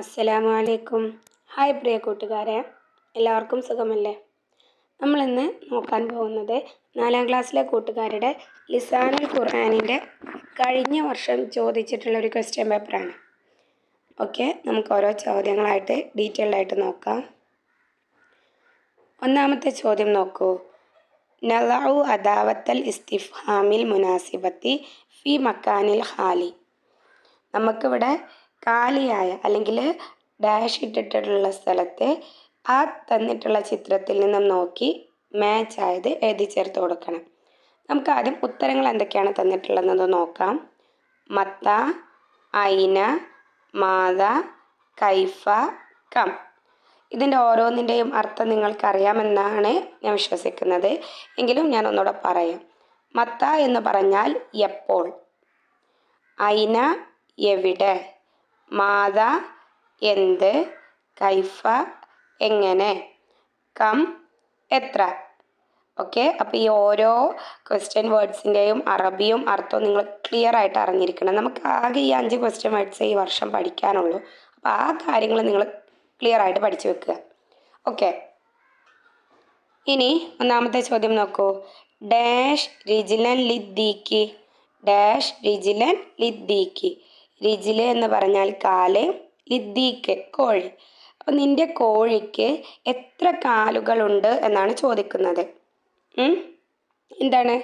അസ്സലാമു അലൈക്കും ഹായ് പ്രിയ കൂട്ടുകാരെ. എല്ലാവർക്കും സുഖമല്ലേ? നമ്മളിന്ന് നോക്കാൻ പോകുന്നത് നാലാം ക്ലാസ്സിലെ കൂട്ടുകാരുടെ ലിസാനുൽ ഖുർആാനിന്റെ കഴിഞ്ഞ വർഷം ചോദിച്ചിട്ടുള്ള ഒരു ക്വസ്റ്റ്യൻ പേപ്പറാണ് ഓക്കെ നമുക്ക് ഓരോ ചോദ്യങ്ങളായിട്ട് ഡീറ്റെയിൽഡ് ആയിട്ട് നോക്കാം. ഒന്നാമത്തെ ചോദ്യം നോക്കൂ. നലഉ അദാവത്തൽ ഇസ്തിഫാമിൽ മുനാസിബത്തി ഫി മക്കാനിൽ ഹാലി. നമുക്കിവിടെ കാലിയായ അല്ലെങ്കിൽ ഡാഷ് ഇട്ടിട്ടുള്ള സ്ഥലത്തെ ആ തന്നിട്ടുള്ള ചിത്രത്തിൽ നിന്നും നോക്കി മാച്ച് ആയത് എഴുതി ചേർത്ത് കൊടുക്കണം. നമുക്ക് ആദ്യം ഉത്തരങ്ങൾ എന്തൊക്കെയാണ് തന്നിട്ടുള്ളതെന്ന് നോക്കാം. മത്ത ഐന മാത കൈഫ കം. ഇതിന്റെ ഓരോന്നിന്റെയും അർത്ഥം നിങ്ങൾക്കറിയാമെന്നാണ് ഞാൻ വിശ്വസിക്കുന്നത്. എങ്കിലും ഞാൻ ഒന്നുകൂടെ പറയാം. മത്ത എന്ന് പറഞ്ഞാൽ എപ്പോൾ? ഐന എവിടെ? മാത എന്ത്? കൈഫ എങ്ങനെ? കം എത്ര? ഓക്കെ അപ്പോൾ ഈ ഓരോ ക്വസ്റ്റ്യൻ വേർഡ്സിന്റെയും അറബിയും അർത്ഥവും നിങ്ങൾ ക്ലിയർ ആയിട്ട് അറിഞ്ഞിരിക്കണം. നമുക്ക് ആകെ ഈ അഞ്ച് ക്വസ്റ്റ്യൻ വേർഡ്സ് ഈ വർഷം പഠിക്കാനുള്ളൂ. അപ്പോൾ ആ കാര്യങ്ങൾ നിങ്ങൾ ക്ലിയർ ആയിട്ട് പഠിച്ചു വെക്കുക. ഓക്കെ. ഇനി ഒന്നാമത്തെ ചോദ്യം നോക്കൂ. ഡാഷ് റിജിലൻ ലിദ്ദീക്കി ഡാഷ് റിജിലൻ ലിദ്ദീക്കി റിജിൽ എന്ന് പറഞ്ഞാൽ കാൽ ലിദ്ദീക്ക് കോഴി. അപ്പം നിന്റെ കോഴിക്ക് എത്ര കാലുകളുണ്ട് എന്നാണ് ചോദിക്കുന്നത്. എന്താണ്?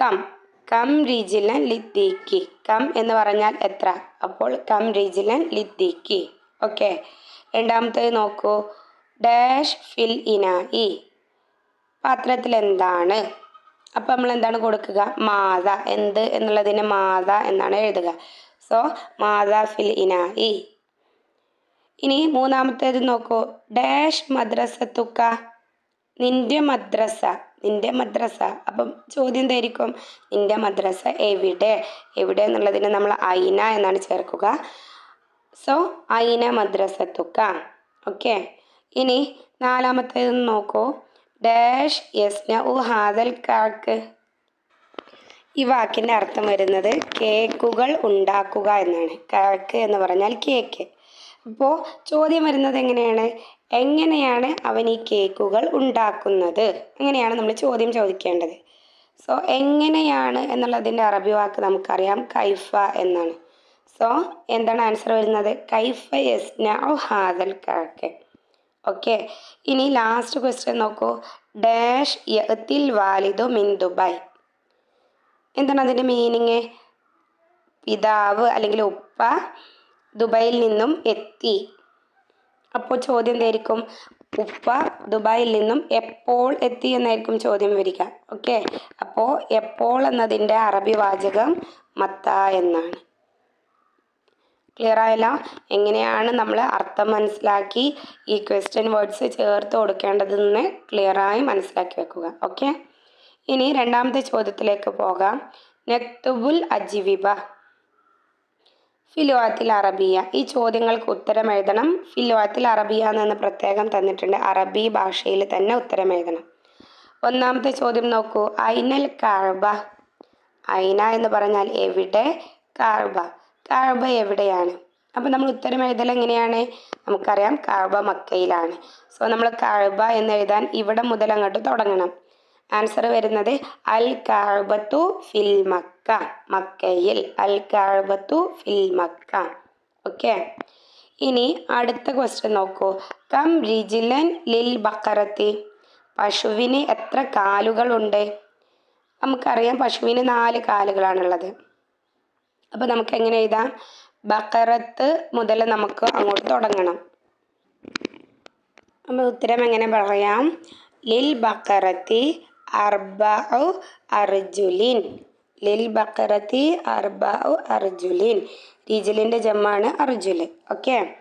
കം. കം റിജിലൻ ലിദ്ദീക്കി. കം എന്ന് പറഞ്ഞാൽ എത്ര? അപ്പോൾ കം റിജിലൻ ലിദ്ദീക്കി. ഓക്കെ. രണ്ടാമത്തേത് നോക്കൂ. ഡാഷ് ഫിൽ ഇനായി. പാത്രത്തിൽ എന്താണ് അപ്പം നമ്മൾ എന്താണ് കൊടുക്കുക? മാത എന്ത് എന്നുള്ളതിന് മാത എന്നാണ് എഴുതുക. സോ മാത ഫിൽ ഇനായി. ഇനി മൂന്നാമത്തേത് നോക്കൂ. ഡാഷ് മദ്രസത്തുക്ക. നിന്റെ മദ്രസ. നിന്റെ മദ്രസ. അപ്പം ചോദ്യം എന്തായിരിക്കും? നിന്റെ മദ്രസ എവിടെ? എവിടെ എന്നുള്ളതിന് നമ്മൾ ഐന എന്നാണ് ചേർക്കുക. സോ ഐന മദ്രസത്തുക്ക. ഓക്കെ. ഇനി നാലാമത്തേത് നോക്കൂ. ഡാഷ് യസ്ന ഉ ഹാദൽ കാക്ക്. ഈ വാക്കിന്റെ അർത്ഥം വരുന്നത് കേക്കുകൾ ഉണ്ടാക്കുക എന്നാണ്. കാക്ക് എന്ന് പറഞ്ഞാൽ കേക്ക്. അപ്പോൾ ചോദ്യം വരുന്നത് എങ്ങനെയാണ്? എങ്ങനെയാണ് അവൻ ഈ കേക്കുകൾ ഉണ്ടാക്കുന്നത്? അങ്ങനെയാണ് നമ്മൾ ചോദ്യം ചോദിക്കേണ്ടത്? സോ എങ്ങനെയാണ് എന്നുള്ളതിന്റെ അറബി വാക്ക് നമുക്കറിയാം കൈഫ എന്നാണ്. സോ എന്താണ് ആൻസർ വരുന്നത്? കൈഫ യസ്ന ഹാദൽ കാക്ക്. ഓക്കെ ഇനി ലാസ്റ്റ് ക്വസ്റ്റ്യൻ നോക്കൂ. ഡാഷ് യത്തിൽ വാലിദു മിൻ ദുബായ് എന്താണ് അതിന്റെ മീനിങ് പിതാവ് അല്ലെങ്കിൽ ഉപ്പ ദുബായിൽ നിന്നും എത്തി. അപ്പോൾ ചോദ്യം എന്തായിരിക്കും? ഉപ്പ ദുബായിൽ നിന്നും എപ്പോൾ എത്തി എന്നായിരിക്കും ചോദ്യം വരിക. ഓക്കെ അപ്പോൾ എപ്പോൾ എന്നതിന്റെ അറബി വാചകം മത്ത എന്നാണ്. ക്ലിയർ ആയല്ല എങ്ങനെയാണ് നമ്മൾ അർത്ഥം മനസ്സിലാക്കി ഈ ക്വസ്റ്റ്യൻ വേർഡ്സ് ചേർത്ത് കൊടുക്കേണ്ടതെന്ന് ക്ലിയറായി മനസ്സിലാക്കി വെക്കുക. ഓക്കെ? ഇനി രണ്ടാമത്തെ ചോദ്യത്തിലേക്ക് പോകാം. നെക്തുബുൽ അജിവിബ. ഫിലുവാത്തിൽ അറബിയ. ഈ ചോദ്യങ്ങൾക്ക് ഉത്തരം എഴുതണം. ഫിലുവാത്തിൽ അറബിയ എന്ന് പ്രത്യേകം തന്നിട്ടുണ്ട്. അറബി ഭാഷയിൽ തന്നെ ഉത്തരം എഴുതണം. ഒന്നാമത്തെ ചോദ്യം നോക്കൂ. ഐനൽ കാഴ്ബ. ഐന എന്ന് പറഞ്ഞാൽ എവിടെ? കാഴ്ബ. കാഴ്ബ എവിടെയാണ്? അപ്പം നമ്മൾ ഉത്തരം എഴുതൽ എങ്ങനെയാണ്? നമുക്കറിയാം കാബ മക്കയിലാണ്. സോ നമ്മൾ കാബ എന്ന് എഴുതാൻ ഇവിടെ മുതൽ അങ്ങോട്ട് തുടങ്ങണം. ആൻസർ വരുന്നത് അൽ കാബത്തു ഫിൽ മക്ക മക്കയിൽ. അൽ കാബത്തു ഫിൽ മക്ക. ഓക്കെ ഇനി അടുത്ത ക്വസ്റ്റ്യൻ നോക്കൂ. കം റിജിലൻ ലിൽ ബക്കറത്തി. പശുവിന് എത്ര കാലുകളുണ്ട്? നമുക്കറിയാം പശുവിന് നാല് കാലുകളാണുള്ളത്. അപ്പോൾ നമുക്ക് എങ്ങനെ എഴുതാം? ബക്കറത്ത് മുതൽ നമുക്ക് അങ്ങോട്ട് തുടങ്ങണം. അപ്പോൾ ഉത്തരം എങ്ങനെ പറയാം? ലിൽ ബക്കറത്തി അർബഉ അർജുലിൻ. ലിൽ ബക്കറത്തി അർബഉ അർജുലിൻ. റിജുലിന്റെ ജമ്മാണ് അർജുൽ ഓക്കെ?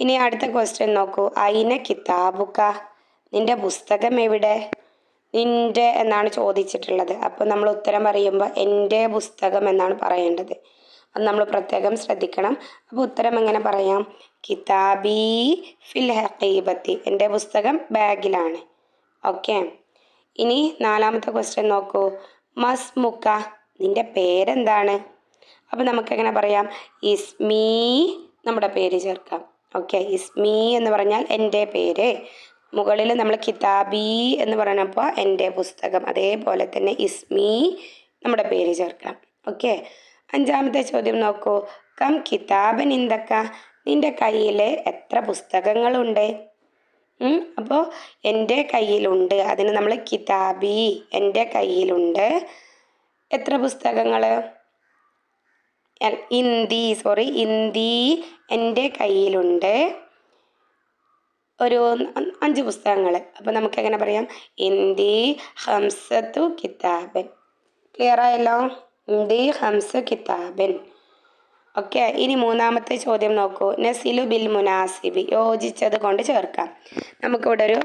ഇനി അടുത്ത ക്വസ്റ്റ്യൻ നോക്കൂ. അയിന കിതാബുക? നിന്റെ പുസ്തകം എവിടെ? നിന്റെ എന്നാണ് ചോദിച്ചിട്ടുള്ളത്. അപ്പോൾ നമ്മൾ ഉത്തരം പറയുമ്പോൾ എന്റെ പുസ്തകം എന്നാണ് പറയേണ്ടത്. അത് നമ്മൾ പ്രത്യേകം ശ്രദ്ധിക്കണം. അപ്പോൾ ഉത്തരം എങ്ങനെ പറയാം? കിതാബി ഫിൽ ഹക്കീബത്തി എന്റെ പുസ്തകം ബാഗിലാണ്. ഓക്കെ. ഇനി നാലാമത്തെ ക്വസ്റ്റ്യൻ നോക്കൂ. മസ്മുക്ക നിന്റെ പേരെന്താണ്? അപ്പോൾ നമുക്കെങ്ങനെ പറയാം? ഇസ്മീ നമ്മുടെ പേര് ചേർക്കാം. ഓക്കെ. ഇസ്മീ എന്ന് പറഞ്ഞാൽ എന്റെ പേര്. മുകളിൽ നമ്മൾ കിതാബി എന്ന് പറഞ്ഞപ്പോൾ എന്റെ പുസ്തകം. അതേപോലെ തന്നെ ഇസ്മീ നമ്മുടെ പേര് ചേർക്കാം. ഓക്കെ. അഞ്ചാമത്തെ ചോദ്യം നോക്കൂ. കം കിതാബൻ ഇന്തൊക്ക നിന്റെ കയ്യിൽ എത്ര പുസ്തകങ്ങളുണ്ട്? അപ്പോൾ എന്റെ കയ്യിലുണ്ട്. അതിന് നമ്മൾ കിതാബി എന്റെ കയ്യിലുണ്ട്. എത്ര പുസ്തകങ്ങൾ ഇന്ദി സോറി ഇന്ദി എന്റെ കയ്യിലുണ്ട്. ഒരു അഞ്ച് പുസ്തകങ്ങൾ അപ്പോൾ നമുക്ക് എങ്ങനെ പറയാം? ഇന്ദി ഹംസത്തു കിതാബൻ ക്ലിയർ ആയല്ലോ ഹിന്ദി ഹംസ കിതാബൻ. ഓക്കെ ഇനി മൂന്നാമത്തെ ചോദ്യം നോക്കൂ. നസിലു ബിൽ മുനാസിബി. യോജിച്ചത് കൊണ്ട് ചേർക്കാം. നമുക്കിവിടെ ഒരു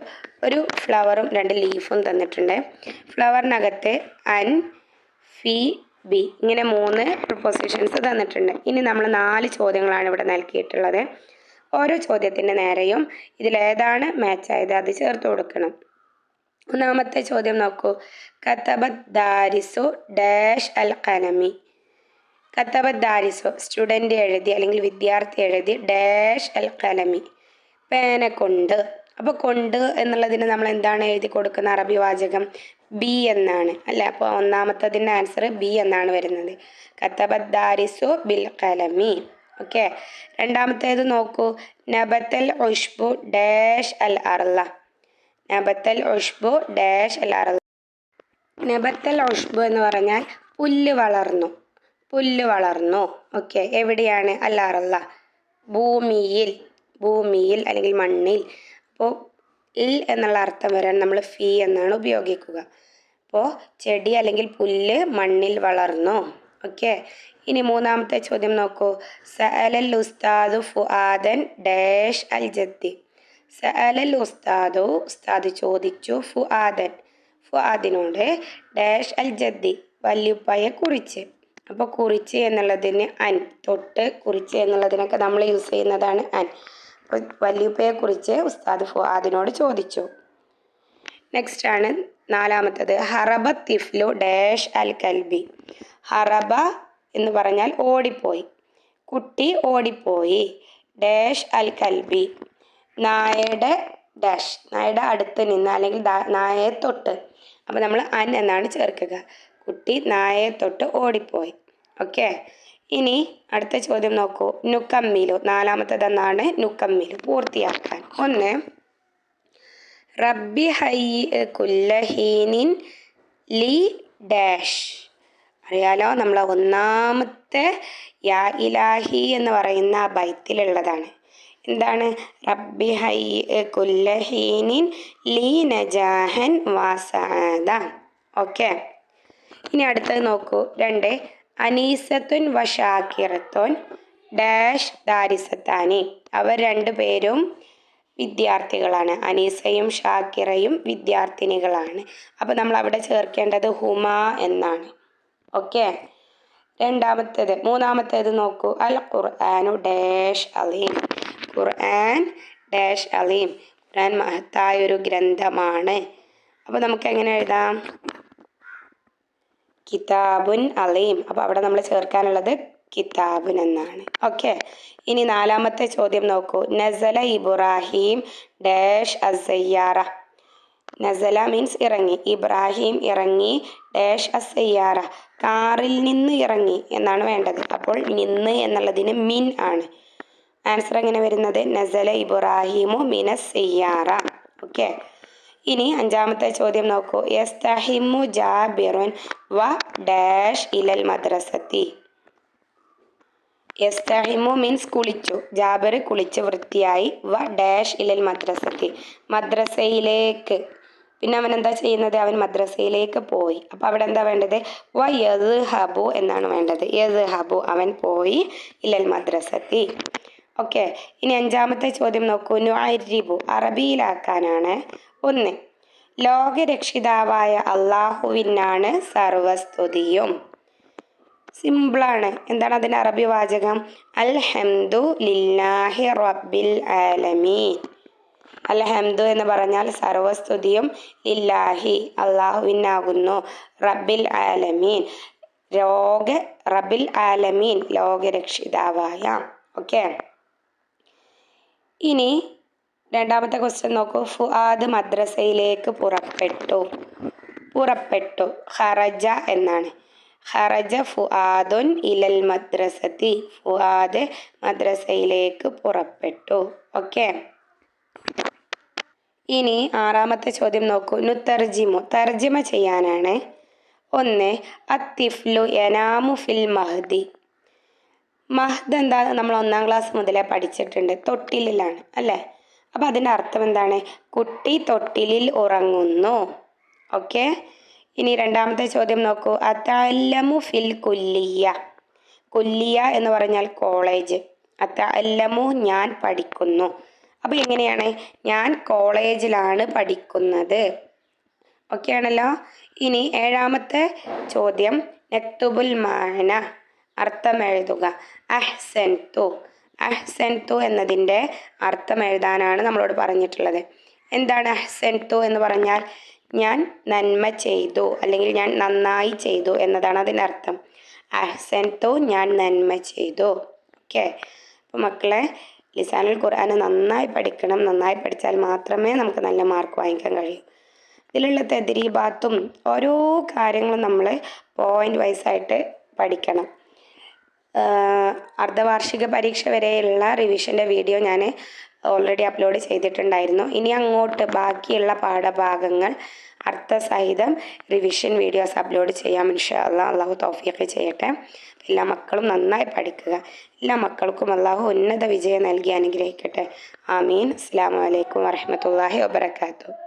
ഒരു ഫ്ലവറും രണ്ട് ലീഫും തന്നിട്ടുണ്ട്. ഫ്ലവറിനകത്ത് അൻ ഫി ബി ഇങ്ങനെ മൂന്ന് പ്രൊപ്പോസിഷൻസ് തന്നിട്ടുണ്ട്. ഇനി നമ്മൾ നാല് ചോദ്യങ്ങളാണ് ഇവിടെ നൽകിയിട്ടുള്ളത്. ഓരോ ചോദ്യത്തിന്റെ നേരെയും ഇതിലേതാണ് മാച്ചായത് അത് ചേർത്ത് കൊടുക്കണം. ഒന്നാമത്തെ ചോദ്യം നോക്കൂ. കത്തബത് ദാരിസു ഡാഷ് അൽ കനമി കത്തബത് ദാരിസു സ്റ്റുഡന്റ് എഴുതി അല്ലെങ്കിൽ വിദ്യാർത്ഥി എഴുതി ഡാഷ് അൽ കലമി പേന കൊണ്ട്. അപ്പോൾ കൊണ്ട് എന്നുള്ളതിന് നമ്മൾ എന്താണ് എഴുതി കൊടുക്കുന്ന അറബി വാചകം? ബി എന്നാണ്. അല്ല അപ്പോൾ ഒന്നാമത്തതിന്റെ ആൻസർ ബി എന്നാണ് വരുന്നത്. കത്തബത് ദാരിസു ബിൽ കലമി ഓക്കെ രണ്ടാമത്തേത് നോക്കൂ. നബത്തൽ ഉഷ്ബു ഡാഷ് അൽ അർല നബത്തൽ ഉഷ്ബു ഡാഷ് അർല നബത്തൽ ഉഷ്ബു എന്ന് പറഞ്ഞാൽ പുല്ല് വളർന്നു. പുല്ല് വളർന്നു. ഓക്കെ. എവിടെയാണ്? അല്ലാറല്ല ഭൂമിയിൽ. ഭൂമിയിൽ അല്ലെങ്കിൽ മണ്ണിൽ. അപ്പോൾ ഇൽ എന്നുള്ള അർത്ഥം വരാൻ നമ്മൾ ഫീ എന്നാണ് ഉപയോഗിക്കുക. അപ്പോൾ ചെടി അല്ലെങ്കിൽ പുല്ല് മണ്ണിൽ വളർന്നു. ഓക്കെ. ഇനി മൂന്നാമത്തെ ചോദ്യം നോക്കൂ. സഅലൽ ഉസ്താദു ഫുആദൻ ഡാഷ് അൽ ജദ്ദി. സഅലൽ ഉസ്താദു ഉസ്താദ് ചോദിച്ചു ഫുആദൻ ഫുആദിനോട് ഡാഷ് അൽ ജദ്ദി വല്യുപ്പയെ കുറിച്ച്. അപ്പോൾ കുറിച്ച് എന്നുള്ളതിന് അൻ തൊട്ട് കുറിച്ച് എന്നുള്ളതിനൊക്കെ നമ്മൾ യൂസ് ചെയ്യുന്നതാണ് അൻ. അപ്പോൾ വല്യുപ്പയെ കുറിച്ച് ഉസ്താദ് ഫുആദിനോട് ചോദിച്ചു. നെക്സ്റ്റ് ആണ് നാലാമത്തത്. ഹറബ തിഫ്ലു ഡാഷ് അൽ കൽബി. ഹറബ എന്ന് പറഞ്ഞാൽ ഓടിപ്പോയി. കുട്ടി ഓടിപ്പോയി. ഡാഷ് അൽ കൽബി. നായയുടെ ഡാഷ് നായയുടെ അടുത്ത് നിന്ന് അല്ലെങ്കിൽ നായയെ തൊട്ട്. അപ്പോൾ നമ്മൾ അൻ എന്നാണ് ചേർക്കുക. കുട്ടി നായയെ തൊട്ട് ഓടിപ്പോയി. ഓക്കെ ഇനി അടുത്ത ചോദ്യം നോക്കൂ. നുക്കമ്മിലു. നാലാമത്തതെന്നാണ് നുക്കമ്മിലു. പൂർത്തിയാക്കാൻ. ഒന്ന് റബ്ബി ഹൈ കുല്ലഹീനിൻ ലി ഡാഷ്. അറിയാലോ നമ്മളെ ഒന്നാമത്തെ യാ ഇലാഹി എന്ന് പറയുന്ന ബൈത്തിലുള്ളതാണ്. എന്താണ്? റബ്ബി ഹൈ കുല്ലഹീനിൻ ലീ നജാഹൻ വാസാദ. ഓക്കെ. ഇനി അടുത്തത് നോക്കൂ. രണ്ട് അനീസത്തുൻ വഷാക്കിറത്തുൻ ഡാഷ് ദാരിസത്താനി. അവർ രണ്ടുപേരും വിദ്യാർത്ഥികളാണ്. അനീസയും ഷാക്കിറയും വിദ്യാർത്ഥിനികളാണ്. അപ്പോൾ നമ്മൾ അവിടെ ചേർക്കേണ്ടത് ഹുമ എന്നാണ്. ഓക്കെ. രണ്ടാമത്തേത് മൂന്നാമത്തേത് നോക്കൂ. അൽ ഖുർആാനു ഡാഷ് അലീം. ഖുർആൻ ഡാഷ് അലീം ഖുർആൻ മഹത്തായ ഒരു ഗ്രന്ഥമാണ്. അപ്പോൾ നമുക്ക് എങ്ങനെ എഴുതാം? കിതാബുൻ അലീം അപ്പോൾ അവിടെ നമ്മൾ ചേർക്കാനുള്ളത് കിതാബുൻ എന്നാണ് ഓക്കെ. ഇനി നാലാമത്തെ ചോദ്യം നോക്കൂ. നസല ഇബ്രാഹിം ഡാഷ് അസയ്യാറ. നസല മീൻസ് ഇറങ്ങി. ഇബ്രാഹിം ഇറങ്ങി ഡാഷ് അസയ്യാറ. കാറിൽ നിന്ന് ഇറങ്ങി എന്നാണ് വേണ്ടത്. അപ്പോൾ നിന്ന് എന്നുള്ളതിന് മിൻ ആണ്. ആൻസർ എങ്ങനെ വരുന്നത്? നസല ഇബ്രാഹിമു മിനസ് സയ്യാറ ഓക്കെ. ഇനി അഞ്ചാമത്തെ ചോദ്യം നോക്കൂ. യസ്തഹിമു ജാബിറുൻ വ ഡാഷ് ഇലൽ മദ്രസത്തി. യസ്തഹിമു മീൻസ് കുളിച്ചു. ജാബിർ കുളിച്ച് വൃത്തിയായി. വ ഡാഷ് ഇലൽ മദ്രസത്തി. മദ്രസയിലേക്ക്. പിന്നെ അവൻ എന്താ ചെയ്യുന്നത്? അവൻ മദ്രസയിലേക്ക് പോയി. അപ്പോൾ അവിടെ എന്താ വേണ്ടത്? വ യദ് ഹബു എന്നാണ് വേണ്ടത്. യദ് ഹബു അവൻ പോയി ഇലൽ മദ്രസത്തി. ഓക്കെ. ഇനി അഞ്ചാമത്തെ ചോദ്യം നോക്കൂ. നുഅരിബു അറബിയിലാക്കാനാണ്. ഒന്ന് ലോകരക്ഷിതാവായ അള്ളാഹുവിനാണ് സർവസ്തുതിയും. സിമ്പിളാണ്. എന്താണ് അതിന്റെ അറബി വാചകം? അൽഹംദു ലില്ലാഹി റബ്ബിൽ ആലമീൻ. അൽഹംദു എന്ന് പറഞ്ഞാൽ സർവസ്തുതിയും ലില്ലാഹി അള്ളാഹുവിനാകുന്നു. റബ്ബിൽ ആലമീൻ. ലോക റബ്ബിൽ ആലമീൻ ലോകരക്ഷിതാവായ. ഓക്കെ. ഇനി രണ്ടാമത്തെ ക്വസ്റ്റ്യൻ നോക്കൂ. ഫുആദ് മദ്രസയിലേക്ക് പുറപ്പെട്ടു. പുറപ്പെട്ടു. ഹറജ എന്നാണ്. ഹറജ ഫുആദുൻ ഇലൽ മദ്രസത്തി. ഫുആദ് മദ്രസയിലേക്ക് പുറപ്പെട്ടു. ഓക്കെ ഇനി ആറാമത്തെ ചോദ്യം നോക്കൂ. നുത്തർജിമു. തർജിമ ചെയ്യാനാണ്. ഒന്ന് അത്തിഫ്ലു യനാമു ഫിൽ മഹ്ദി. മഹ്ദ് എന്താണ് നമ്മൾ ഒന്നാം ക്ലാസ് മുതലേ പഠിച്ചിട്ടുണ്ട്. തൊട്ടിലിലാണ് അല്ലേ? അപ്പോൾ അതിന്റെ അർത്ഥം എന്താണ്? കുട്ടി തൊട്ടിലിൽ ഉറങ്ങുന്നു. ഓക്കെ? ഇനി രണ്ടാമത്തെ ചോദ്യം നോക്കൂ. അത്തല്ലമു ഫിൽ കുല്ലിയ. കുല്ലിയ എന്ന് പറഞ്ഞാൽ കോളേജ്. അത്തല്ലമു ഞാൻ പഠിക്കുന്നു. അപ്പോൾ എങ്ങനെയാണ്? ഞാൻ കോളേജിലാണ് പഠിക്കുന്നത്. ഓക്കെ ആണല്ലോ? ഇനി ഏഴാമത്തെ ചോദ്യം. നെക്തുബുൽ മാന. അർത്ഥം എഴുതുക അഹ്സൻ തു അഹ്സൻ തു എന്നതിന്റെ അർത്ഥം എഴുതാനാണ് നമ്മളോട് പറഞ്ഞിട്ടുള്ളത്. എന്താണ് അഹ്സൻ തു എന്ന് പറഞ്ഞാൽ? ഞാൻ നന്മ ചെയ്തു അല്ലെങ്കിൽ ഞാൻ നന്നായി ചെയ്തു എന്നതാണ് അതിന്റെ അർത്ഥം. അഹ്സൻ തു ഞാൻ നന്മ ചെയ്തു. ഓക്കെ. അപ്പോൾ മക്കളെ ലിസാനുൽ ഖുർആൻ നന്നായി പഠിക്കണം. നന്നായി പഠിച്ചാൽ മാത്രമേ നമുക്ക് നല്ല മാർക്ക് വാങ്ങിക്കാൻ കഴിയൂ. ഇതിലുള്ള തെദ്രീബാത്തും ഓരോ കാര്യങ്ങളും നമ്മൾ പോയിന്റ് വൈസായിട്ട് പഠിക്കണം. അർദ്ധവാർഷിക പരീക്ഷ വരെയുള്ള റിവിഷന്റെ വീഡിയോ ഞാൻ ഓൾറെഡി അപ്ലോഡ് ചെയ്തിട്ടുണ്ടായിരുന്നു. ഇനി അങ്ങോട്ട് ബാക്കിയുള്ള പാഠഭാഗങ്ങൾ അർത്ഥസഹിതം റിവിഷൻ വീഡിയോസ് അപ്ലോഡ് ചെയ്യാം ഇൻഷാ അള്ളാഹ് അള്ളാഹു തോഫിയൊക്കെ ചെയ്യട്ടെ. എല്ലാ മക്കളും നന്നായി പഠിക്കുക. എല്ലാ മക്കൾക്കും അള്ളാഹു ഉന്നത വിജയം നൽകി അനുഗ്രഹിക്കട്ടെ. ആമീൻ. അസ്സാം വലൈക്കും വരഹമത്തല്ലാഹി വാബർക്കാത്തു